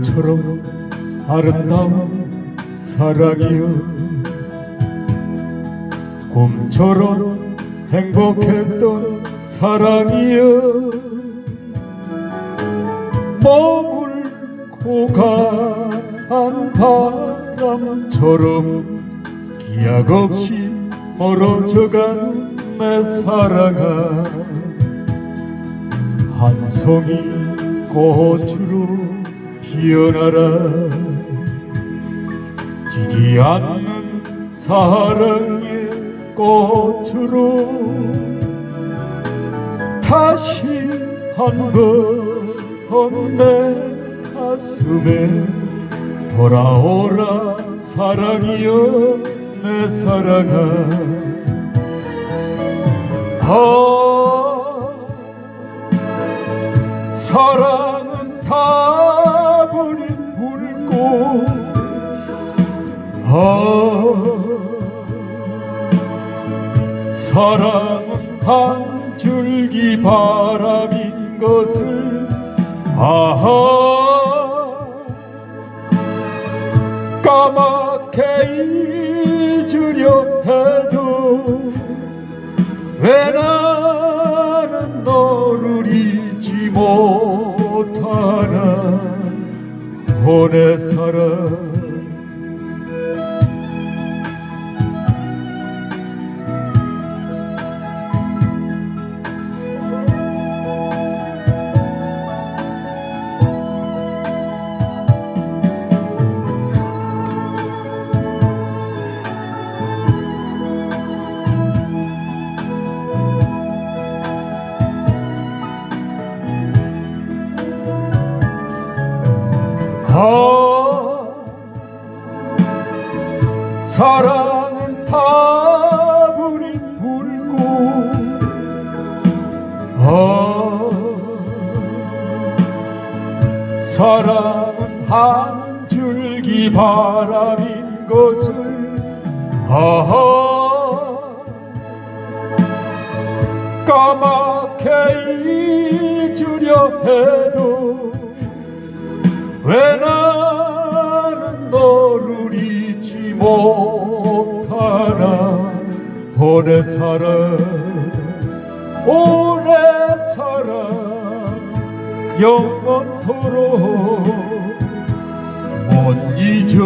꿈처럼 아름다운 사랑이여. 꿈처럼 행복했던 사랑이여. 머물고 간 바람처럼 기약 없이 멀어져간 내 사랑아. 한 송이 꽃으로 피어나라. 지지 않는 사랑의 꽃으로 다시 한번 내 가슴에 돌아오라. 사랑이여 내 사랑아. 아 사랑은 불고 아 사랑은 한 줄기 바람인 것을 아하. 까맣게 잊으려 해도 오내 사랑 아 사랑은 다분히 불고 아 사랑은 한 줄기 바람인 것을 아하. 까맣게 잊으려 해도 왜 나 오내 사랑 오내 사랑 영원토록 못 잊어.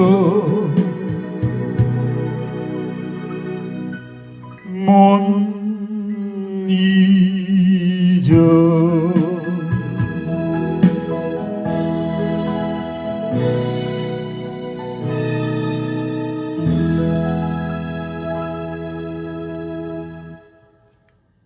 못 잊어